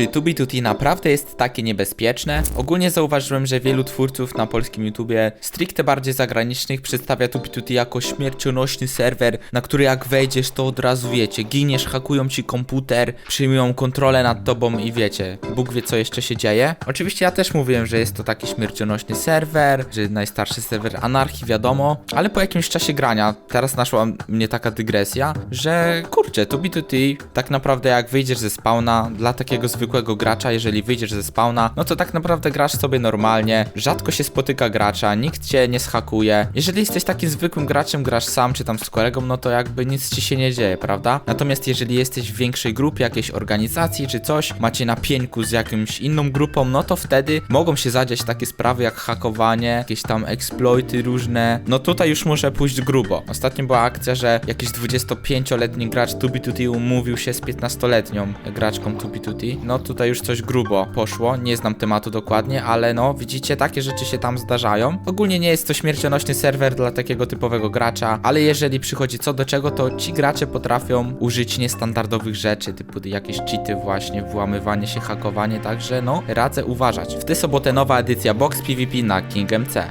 Czy Tubi Tuti naprawdę jest takie niebezpieczne? Ogólnie zauważyłem, że wielu twórców na polskim YouTubie, stricte bardziej zagranicznych, przedstawia Tubi Tuti jako śmiercionośny serwer, na który jak wejdziesz, to od razu wiecie, giniesz, hakują ci komputer, przyjmują kontrolę nad tobą i wiecie, Bóg wie co jeszcze się dzieje. Oczywiście ja też mówiłem, że jest to taki śmiercionośny serwer, że najstarszy serwer anarchii, wiadomo, ale po jakimś czasie grania, teraz naszła mnie taka dygresja, że kurczę, Tubi Tuti, tak naprawdę jak wyjdziesz ze spawna, dla takiego zwykłego gracza, jeżeli wyjdziesz ze spawna, no to tak naprawdę grasz sobie normalnie, rzadko się spotyka gracza, nikt cię nie schakuje. Jeżeli jesteś takim zwykłym graczem, grasz sam czy tam z kolegą, no to jakby nic ci się nie dzieje, prawda? Natomiast jeżeli jesteś w większej grupie, jakiejś organizacji czy coś, macie na pieńku z jakimś inną grupą, no to wtedy mogą się zadziać takie sprawy jak hakowanie, jakieś tam exploity różne. No tutaj już muszę pójść grubo. Ostatnio była akcja, że jakiś 25-letni gracz Tubi Tuti umówił się z 15-letnią graczką Tubi Tuti. No tutaj już coś grubo poszło, nie znam tematu dokładnie, ale no widzicie, takie rzeczy się tam zdarzają. Ogólnie nie jest to śmiercionośny serwer dla takiego typowego gracza, ale jeżeli przychodzi co do czego, to ci gracze potrafią użyć niestandardowych rzeczy, typu jakieś cheaty właśnie, włamywanie się, hakowanie, także no radzę uważać. W tę sobotę nowa edycja Box PvP na King MC.